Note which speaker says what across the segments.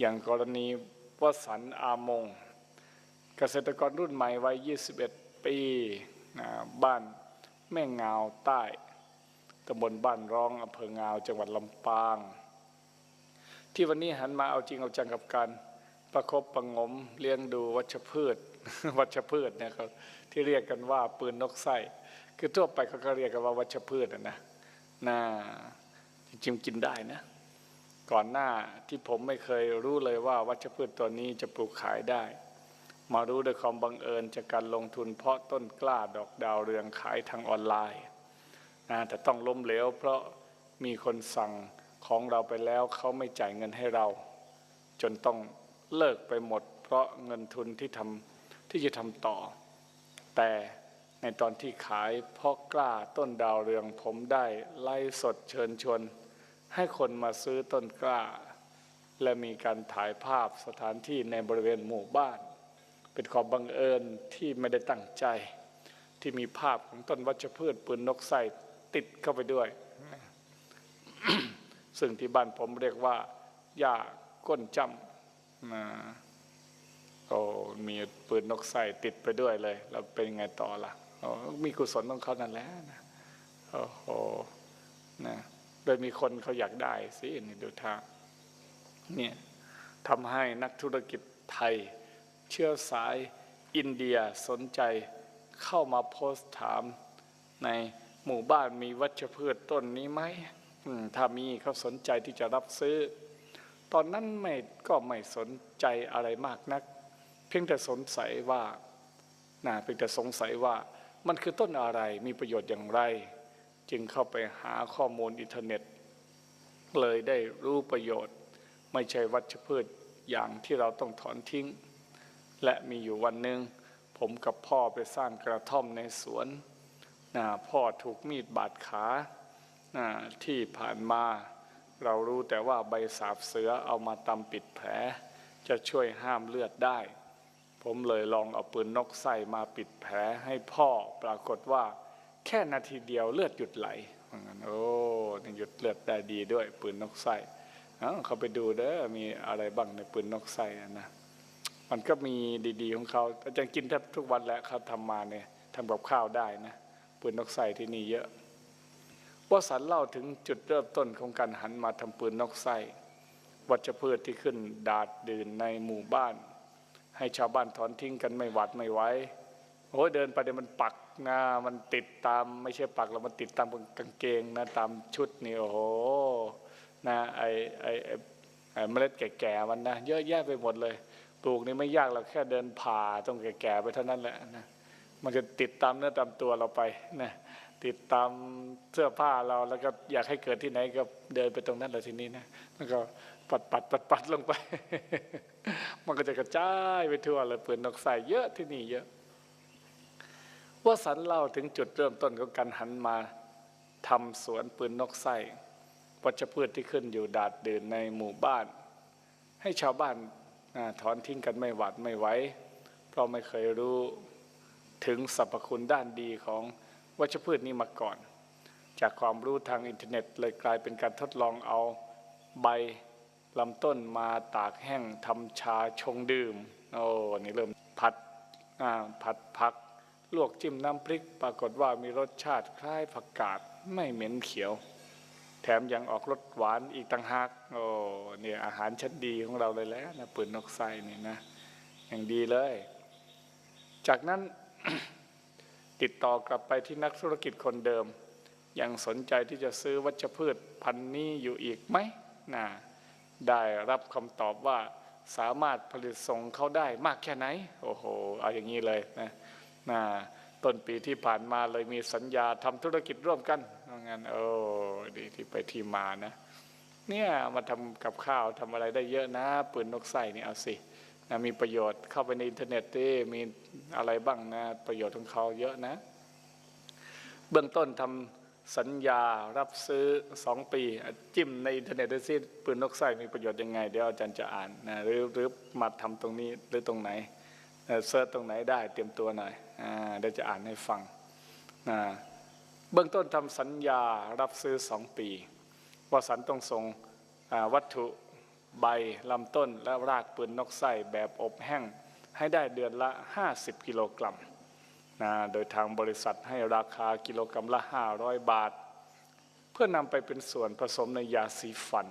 Speaker 1: อย่างกรณีวสันอามง เกษตรกรรุ่นใหม่วัย 21 ปีนะบ้านแม่งาวใต้ตำบลบ้านร้องอำเภองาวจังหวัดลำปาง ที่วันนี้หันมาเอาจริงเอาจังกับการประคบประงมเลี้ยงดูวัชพืช วัชพืชเนี่ยเขาที่เรียกกันว่าปืนนกไส้คือทั่วไปเขาก็เรียกกันว่าวัชพืชอะนะน่าจริงๆกินได้นะ ก่อนหน้าที่ผมไม่เคยรู้เลยว่าวัชพืชตัวนี้จะปลูกขายได้ มารู้ด้วยความบังเอิญจากการลงทุนเพาะต้นกล้าดอกดาวเรืองขายทางออนไลน์นะแต่ต้องล้มเหลวเพราะมีคนสั่งของเราไปแล้วเขาไม่จ่ายเงินให้เรา จนต้องเลิกไปหมด เพราะเงินทุนที่ทำที่จะทำต่อ แต่ในตอนที่ขายเพาะกล้าต้นดาวเรืองผมได้ไล่สดเชิญชวน ให้คนมาซื้อต้นกล้า และมีการถ่ายภาพสถานที่ในบริเวณหมู่บ้าน เป็นความบังเอิญที่ไม่ได้ตั้งใจ ที่มีภาพของต้นวัชพืชปืนนกไส้ติดเข้าไปด้วย ซึ่งที่บ้านผมเรียกว่าหญ้าก้นจำนะโอ้มีปืนนกไส้ติดไปด้วยเลยแล้วเป็นไงต่อล่ะมีกุศลของเขานั่นแหละนะโอ้โหนะ โดยมีคนเขาอยากได้สินี่ดูทาเนี่ยทำให้นักธุรกิจไทย เชื้อสายอินเดียสนใจเข้ามาโพสต์ถาม ในหมู่บ้านมีวัชพืชต้นนี้ไหมอืมถ้ามีเขาสนใจที่จะรับซื้อ ตอนนั้นไม่ก็ไม่สนใจอะไรมากนัก เพียงแต่สงสัยว่านะเพียงแต่สงสัยว่ามันคือต้นอะไรมีประโยชน์อย่างไร จึงเข้าไปหาข้อมูลอินเทอร์เน็ต เลยได้รู้ประโยชน์ ไม่ใช่วัชพืชอย่างที่เราต้องถอนทิ้ง และมีอยู่วันหนึ่งผมกับพ่อไปสร้างกระท่อมในสวนนะพ่อถูกมีดบาดขานะที่ผ่านมา เรารู้แต่ว่าใบสาบเสือเอามาตำปิดแผล จะช่วยห้ามเลือดได้ ผมเลยลองเอาปืนนกไส้มาปิดแผลให้พ่อปรากฏว่า แค่นาทีเดียวเลือดหยุดไหลว่างั้นโอ้หยุดเลือดได้ดีด้วยปืนนกไส้เอ้าเขาไปดูเด้อมีอะไรบ้างในปืนนกไส้นะมันก็มีดีๆของเขาอาจารย์กินแทบทุกวันแหล้วเขาทำมาเนี่ยทำกับข้าวได้นะปืนนกไส้ที่นี่เยอะวสันเล่าถึงจุดเริ่มต้นของการหันมาทำปืนนกไส้วัชพืชที่ขึ้นดาดดื่นในหมู่บ้าน ให้ชาวบ้านถอนทิ้งกันไม่หวัดไม่ไหว โอ้ยเดินไปเดี๋ยวมันปักนะมันติดตามไม่ใช่ปักแล้วมันติดตามกางเกงนะตามชุดนี่โอ้โหนะไอไอไอ้ไอเมล็ดแก่ๆมันนะเยอะแยะไปหมดเลย ปลูกนี่ไม่ยากเราแค่เดินผ่าต้องแก่ๆไปเท่านั้นแหละนะมันจะติดตามเนื้อตามตัวเราไปนะติดตามเสื้อผ้าเราแล้วก็อยากให้เกิดที่ไหนก็เดินไปตรงนั้นเลยทีนี้นะแล้วก็ปัดปัดปัดปัดลงไป มันก็จะกระจายไปทั่วเลยปืนนกใส่เยอะที่นี่เยอะ ว่าสันเล่าถึงจุดเริ่มต้นของการหันมาทำสวนปืนนกไส้วัชพืชที่ขึ้นอยู่ดาดเดื่นในหมู่บ้าน ให้ชาวบ้านอถอนทิ้งกันไม่หวาดไม่ไหวเพราะไม่เคยรู้ถึงสรรพคุณด้านดีของวัชพืชนี้มาก่อน จากความรู้ทางอินเทอร์เน็ตเลยกลายเป็นการทดลองเอาใบลำต้นมาตากแห้งทำชาชงดื่ม โอ้นี่เริ่มผัดผัดผัก ลวกจิ้มน้ำพริกปรากฏว่ามีรสชาติคล้ายผักกาดไม่เหม็นเขียว แถมยังออกรสหวานอีกต่างหากโอ้เนี่ยอาหารชั้นดีของเราเลยแล้วนะปืนนกไส้นี่นะอย่างดีเลย จากนั้นติดต่อกลับไปที่นักธุรกิจคนเดิม ยังสนใจที่จะซื้อวัชพืชพันธุ์นี้อยู่อีกไหมนะได้รับคำตอบว่าสามารถผลิตส่งเขาได้มากแค่ไหน โอ้โห เอาอย่างนี้เลยนะ นะต้นปีที่ผ่านมาเลยมีสัญญาทำธุรกิจร่วมกันว่างั้นโอ้ดีที่ไปที่มานะ เนี่ยมาทำกับข้าวทำอะไรได้เยอะนะ ปืนนกไส้นี่เอาสินะมีประโยชน์เข้าไปในอินเทอร์เน็ตดิมีอะไรบ้างนะ ประโยชน์ของเขาเยอะนะ เบื้องต้นทำสัญญารับซื้อสองปี จิ้มในอินเทอร์เน็ตดูสิปืนนกไส้มีประโยชน์ยังไง เดี๋ยวอาจารย์จะอ่านนะหรือหรือมาทำตรงนี้หรือตรงไหนเซิร์ชตรงไหนได้เตรียมตัวหน่อย เดี๋ยวจะอ่านให้ฟังนะเบื้องต้นทำสัญญารับซื้อสองปี ว่าสันต้องส่งวัตถุใบลำต้นและรากปืนนกไส้แบบอบแห้งให้ได้เดือนละ 50 กิโลกรัมนะโดยทางบริษัทให้ราคากิโลกรัมละ 500 บาท เพื่อนำไปเป็นส่วนผสมในยาสีฟัน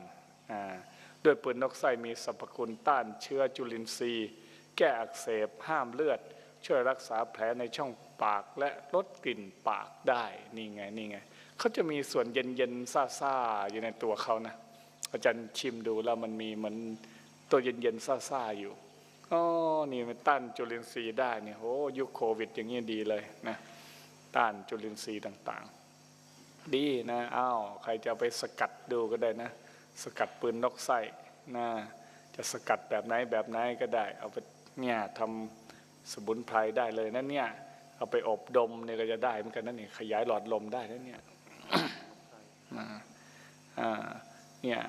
Speaker 1: ด้วยปืนนกไส้มีสรรพคุณต้านเชื้อจุลินทรีย์ แก้อักเสบห้ามเลือด ช่วยรักษาแผลในช่องปากและลดกลิ่นปากได้นี่ไงนี่ไงเขาจะมีส่วนเย็นๆซ่าๆอยู่ในตัวเขานะอาจารย์ชิมดูแล้วมันมีเหมือนตัวเย็นๆซ่าๆอยู่อ๋อนี่มันต้านจุลินทรีย์ได้เนี่ยโอ้ยุคโควิด อย่างนี้ดีเลยนะต้านจุลินทรีย์ต่างๆ ดีนะอ้าวใครจะไปสกัดดูก็ได้นะ สกัดปืนนกไส้นะจะสกัดแบบไหนแบบไหนก็ได้ เอาไปเนี่ยทำ สมุนไพรได้เลยนะเนี่ยเอาไปอบดมเนี่ยก็จะได้เหมือนกันนั่นเนี่ยขยายหลอดลมได้นะเนี่ยอ่าเนี่ย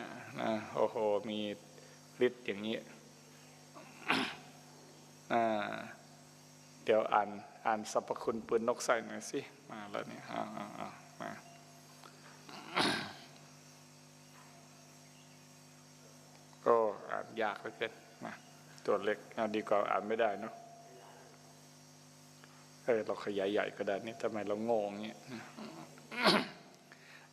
Speaker 1: นะโอ้โหมีฤทธิ์อย่างนี้อ่าเดี๋ยวอ่านอ่านสรรพคุณปืนนกไส้หน่อยสิมาแล้วเนี่ยอ่าอ่าอ่ามาก็อ่านยากเหลือเกินนะตัวเล็กเอาดีกว่าอ่านไม่ได้เนาะ เออเราขยายใหญ่ก็ได้นี่ทำไมเราโง่งเงี้ย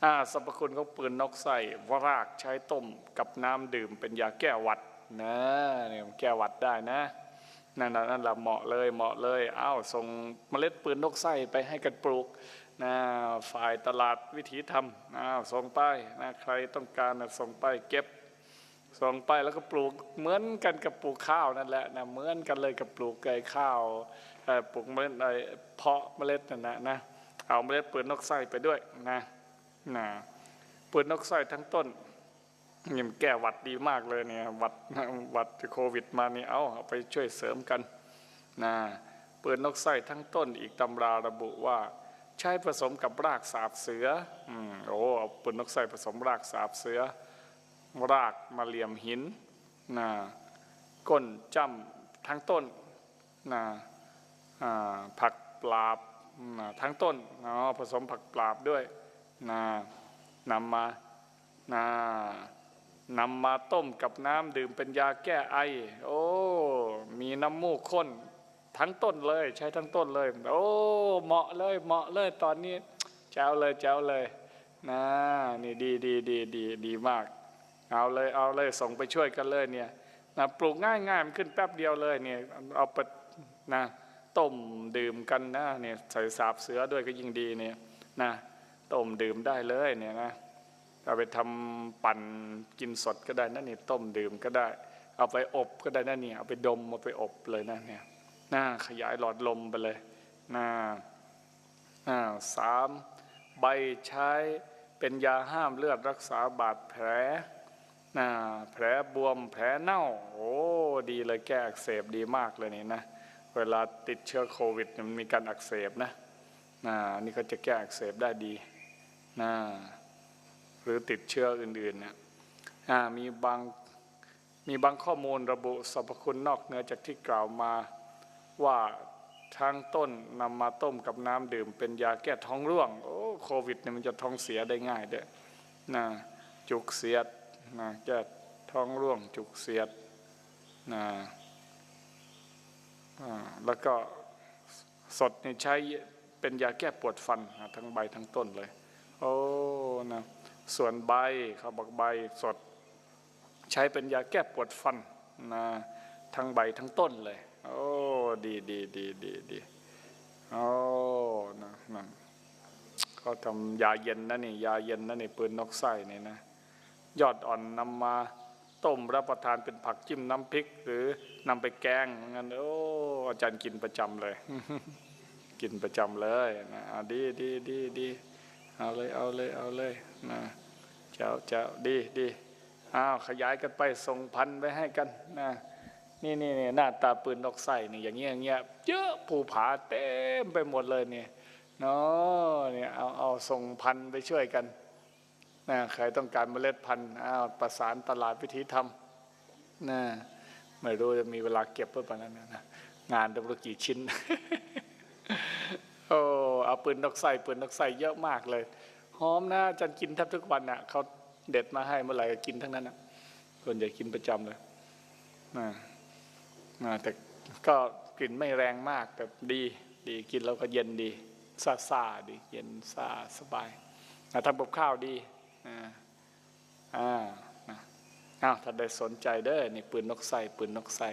Speaker 1: อ่าสรรพคุณของปืนนกไส้วรากใช้ต้มกับน้ำดื่มเป็นยาแก้หวัดนะเนี่ยแก้หวัดได้นะนั่นนั่นแหละเหมาะเลยเหมาะเลยอ้าวส่งเมล็ดปืนนกไส้ไปให้กันปลูกนะฝ่ายตลาดวิถีธรรมอ้าวส่งไปนะใครต้องการนะส่งไปเก็บส่งไปแล้วก็ปลูกเหมือนกันกับปลูกข้าวนั่นแหละนะเหมือนกันเลยกับปลูกไก่ข้าว ปลูกเมล็ดไอ้เพาะเมล็ดนั่นนะนะเอาเมล็ดปืนนกไส้ไปด้วยนะนะปืนนกไส้ทั้งต้นนี่มันแก้หวัดดีมากเลยเนี่ยหวัดหวัดโควิดมานี่เอาเอาไปช่วยเสริมกันนะปืนนกไส้ทั้งต้นอีกตำราระบุว่า ใช้ผสมกับรากสาบเสืออืมโอ้เอาปืนนกไส้ผสมรากสาบเสือ รากมาเหลี่ยมหินนะก้นจำทั้งต้นนะ ผักปลาบทั้งต้นเนาะผสมผักปลาบด้วยนะนำมานะนำมาต้มกับน้ำดื่มเป็นยาแก้ไอ โอ้ มีน้ำมูกข้นทั้งต้นเลย ใช้ทั้งต้นเลย โอ้เหมาะเลยเหมาะเลยตอนนี้แจ๋วเลยแจ๋วเลยนะนี่ดีดีดีดีดีมาก เอาเลยเอาเลยส่งไปช่วยกันเลยเนี่ยนะปลูกง่ายง่ายมันขึ้นแป๊บเดียวเลยเนี่ยเอาไปนะ ต้มดื่มกันนะเนี่ยใส่สาบเสือด้วยก็ยิ่งดีเนี่ยนะต้มดื่มได้เลยเนี่ยนะเอาไปทำปั่นกินสดก็ได้นะนี่ต้มดื่มก็ได้ เอาไปอบก็ได้นะเนี่ยเอาไปดมเอาไปอบเลยนะเนี่ยนะขยายหลอดลมไปเลยนะอ่าสามใบใช้เป็นยาห้ามเลือดรักษาบาดแผลนะแผลบวมแผลเน่าโอ้ดีเลยแก้อักเสบดีมากเลยนี่นะ เวลาติดเชื้อโควิดมันมีการอักเสบนะนะนี่ก็จะแก้อักเสบได้ดีนะหรือติดเชื้ออื่นๆเนี่ยมีบางมีบางข้อมูลระบุสรรพคุณนอกเหนือจากที่กล่าวมาว่าทั้งต้นนำมาต้มกับน้ำดื่ม เป็นยาแก้ท้องร่วงโอ้โควิดเนี่ยมันจะท้องเสียได้ง่ายเด้อนะจุกเสียดนะแก้ท้องร่วงจุกเสียดนะ แล้วก็สดนี่ใช้เป็นยาแก้ปวดฟันทั้งใบทั้งต้นเลย โอ้นะส่วนใบเขาบอกใบสด ใช้เป็นยาแก้ปวดฟันนะทั้งใบทั้งต้นเลย โอ้ดีดีดีดีดีโอ้นะนั่นเขาทำยาเย็นนะนี่ยาเย็นนะนี่ปืนนกไส้นี่นะยอดอ่อนนำมา ต้มรับประทานเป็นผักจิ้มน้ำพริก หรือนำไปแกงงั้นโอ้อาจารย์กินประจำเลย กินประจำเลยนะดีดีดีดีเอาเลยเอาเลยเอาเลยนะเจ้าเจ้าดีดีอ้าวขยายกันไปส่งพันไปให้กันนะนี่นี่นี่หน้าตาปืนนกไส้นี่อย่างเงี้ยอย่างเงี้ยเยอะภูผาเต็มไปหมดเลยเนี่ยเนาะเนี่ยเอาเอาส่งพันไปช่วยกัน นะใครต้องการเมล็ดพันธุ์อ้าวประสานตลาดวิธีทำนะไม่รู้จะมีเวลาเก็บเพื่อปานนั้นนะงานต้องรู้กี่ชิ้น โอ้เอาปืนนกไส้ปืนนกไส้เยอะมากเลยหอมนะจันกินแทบทุกวันน่ะเขาเด็ดมาให้เมื่อไหร่ก็กินทั้งนั้นน่ะส่วนใหญ่กินประจำเลยนะนะแต่ก็กลิ่นไม่แรงมากแต่ดีดีกินแล้วก็เย็นดีซาซาดี เย็นซาสบายนะทำกับข้าวดี นะอ่านะอ้าวถ้าได้สนใจเด้อนี่ปืนนกไส้ปืนนกไส้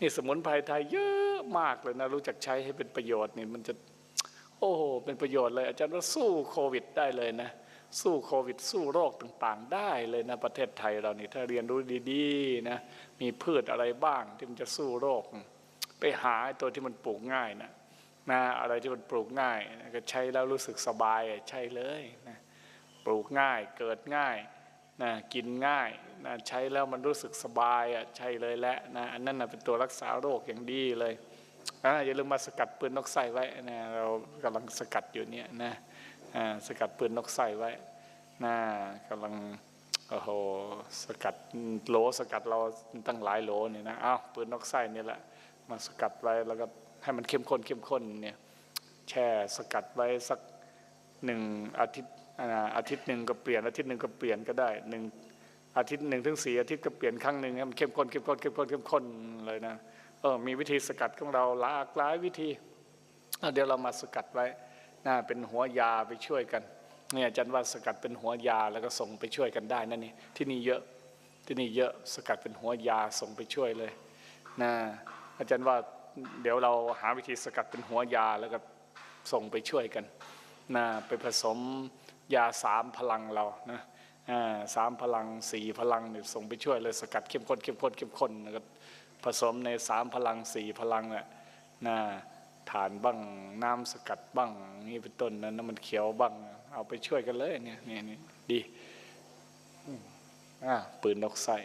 Speaker 1: นี่สมุนไพรไทยเยอะมากเลยนะรู้จักใช้ให้เป็นประโยชน์นี่มันจะโอ้โหเป็นประโยชน์เลยอาจารย์ว่าสู้โควิดได้เลยนะสู้โควิด สู้โรคต่างๆ ได้เลยนะประเทศไทยเรานี่ถ้าเรียนรู้ดีๆนะมีพืชอะไรบ้างที่มันจะสู้โรค ไปหาตัวที่มันปลูกง่ายนะนะอะไรที่มันปลูกง่ายนะก็ใช้แล้วรู้สึกสบายใช่เลยนะ ปลูกง่ายเกิดง่ายนะกินง่ายนะใช้แล้วมันรู้สึกสบายอะใช่เลยแหละนะอันนั้นนะเป็นตัวรักษาโรคอย่างดีเลยอ่าอย่าลืมมาสกัดปืนนกไส้ไว้นะเรากำลังสกัดอยู่เนี่ยนะอ่าสกัดปืนนกไส้ไว้นะกำลังโอ้โหสกัดโหลสกัดเราตั้งหลายโหลเนี่ยนะอ้าวปืนนกไส้นี่แหละมาสกัดไว้แล้วก็ให้มันเข้มข้นเข้มข้นเนี่ยแช่สกัดไว้สักหนึ่งอาทิตย์ อาทิตย์หนึ่งก็เปลี่ยนอาทิตย์หนึ่งก็เปลี่ยนก็ได้หนึ่งอาทิตย์หนึ่งถึงสี่อาทิตย์ก็เปลี่ยนครั้งหนึ่งมันเข้มข้นเข้มข้นเข้มข้นเข้มข้นเลยนะเออมีวิธีสกัดของเราหลากหลายวิธีเดี๋ยวเรามาสกัดไว้นะเป็นหัวยาไปช่วยกันเนี่ยอาจารย์ว่าสกัดเป็นหัวยาแล้วก็ส่งไปช่วยกันได้นั่นนี่ที่นี่เยอะที่นี่เยอะสกัดเป็นหัวยาส่งไปช่วยเลยนะอาจารย์ว่าเดี๋ยวเราหาวิธีสกัดเป็นหัวยาแล้วก็ส่งไปช่วยกันนะไปผสม ยาสามพลังเรานะสามพลังสี่พลังเนี่ยส่งไปช่วยเลยสกัดเข้มข้นเข้มข้นเข้มข้นก็ผสมในสามพลังสี่พลังน่ะนะฐานบ้างน้ำสกัดบ้างนี่เป็นต้นนะน้ำมันเขียวบ้าง เอาไปช่วยกันเลยเนี่ยนี่นี่ดีอ่าปืนนกไส้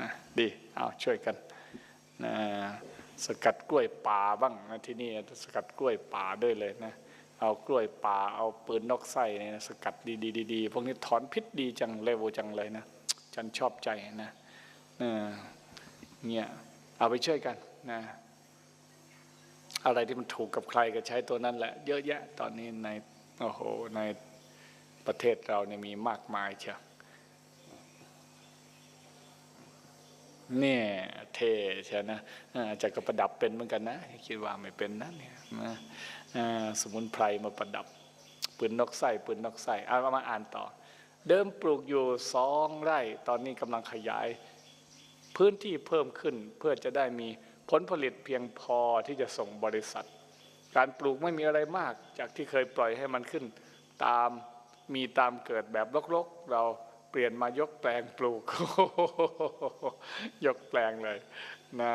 Speaker 1: นะดีเอาช่วยกันนะ สกัดกล้วยป่าบ้างนะที่นี่สกัดกล้วยป่าด้วยเลยนะเอากล้วยป่าเอาปืนนกไส้เนี่ยนะสกัดดีๆๆพวกนี้ถอนพิษดีจังเร็วจังเลยนะฉันชอบใจนะเนี่ยเอาไปช่วยกันนะอะไรที่มันถูกกับใครก็ใช้ตัวนั้นแหละ เยอะแยะตอนนี้ในโอ้โหในประเทศเราเนี่ยมีมากมายเชียว เนี่ยเท่ใช่นะจะก็ประดับเป็นเหมือนกันนะคิดว่าไม่เป็นนะเนี่ยนะสมุนไพรมาประดับปืนนกไส้ปืนนกไส้เอามาอ่านต่อ เดิมปลูกอยู่สองไร่ ตอนนี้กำลังขยาย พื้นที่เพิ่มขึ้นเพื่อจะได้มีผลผลิตเพียงพอที่จะส่งบริษัท การปลูกไม่มีอะไรมาก จากที่เคยปล่อยให้มันขึ้น ตามมีตามเกิดแบบรกๆเรา ปลี่ยนมายกแปลงปลูก ยกแปลงเลยนะ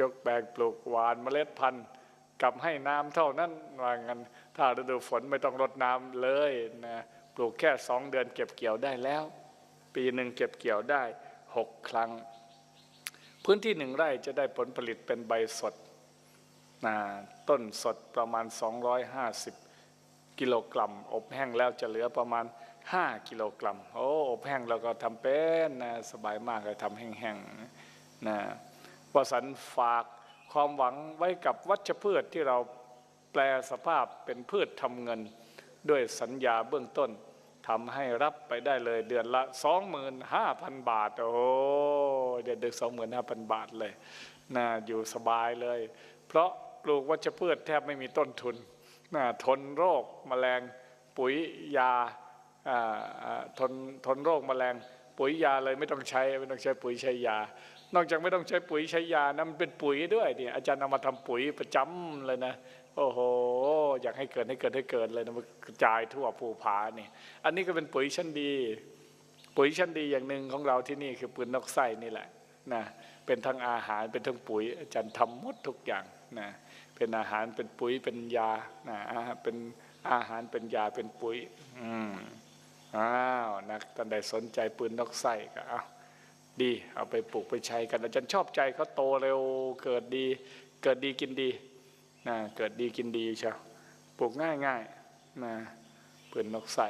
Speaker 1: ยกแปลงปลูกหวานเมล็ดพันธุ์กับให้น้ำเท่านั้นว่างั้นถ้าฤดูฝนไม่ต้องรดน้ำเลยนะปลูกแค่สองเดือนเก็บเกี่ยวได้แล้ว ปีหนึ่งเก็บเกี่ยวได้หกครั้ง พื้นที่หนึ่งไร่จะได้ผลผลิตเป็นใบสดนะต้นสดประมาณ 250 กิโลกรัม อบแห้งแล้วจะเหลือประมาณ 5กิโลกรัม โอ้อบแห้งเราก็ทำเป็นนะสบายมากเลยทำแห้งๆนะวสันฝากความหวังไว้กับวัชพืชที่เราแปลสภาพเป็นพืชทำเงิน ด้วยสัญญาเบื้องต้นทำให้รับไปได้เลยเดือนละ 25,000 บาท โอ้เดือนเดือน25,000 บาทเลยน่าอยู่สบายเลย เพราะปลูกวัชพืชแทบไม่มีต้นทุนน่าทนโรคแมลงปุ๋ยยา ทนทนโรคแมลงปุ๋ยยาเลยไม่ต้องใช้ไม่ต้องใช้ปุ๋ยใช้ยา นอกจากไม่ต้องใช้ปุ๋ยใช้ยานะมันเป็นปุ๋ยด้วยเนี่ยอาจารย์เอามาทำปุ๋ยประจำเลยนะโอ้โหอยากให้เกิดให้เกิดให้เกิดเลยนะมันกระจายทั่วภูผานี่อันนี้ก็เป็นปุ๋ยชั้นดี ปุ๋ยชั้นดีอย่างหนึ่งของเราที่นี่คือปืนนกไส้นี่แหละนะเป็นทั้งอาหารเป็นทั้งปุ๋ย อาจารย์ทำหมดทุกอย่างนะเป็นอาหารเป็นปุ๋ยเป็นยานะเป็นอาหารเป็นยาเป็นปุ๋ยอืม อ้าวนักท่านใดสนใจปืนนกไส้ก็เอาดี เอาไปปลูกไปใช้กันอาจารย์ชอบใจเขาโตเร็วเกิดดี เกิดดีกินดีนะเกิดดีกินดีเชียวปลูกง่ายง่ายนะปืนนกใส่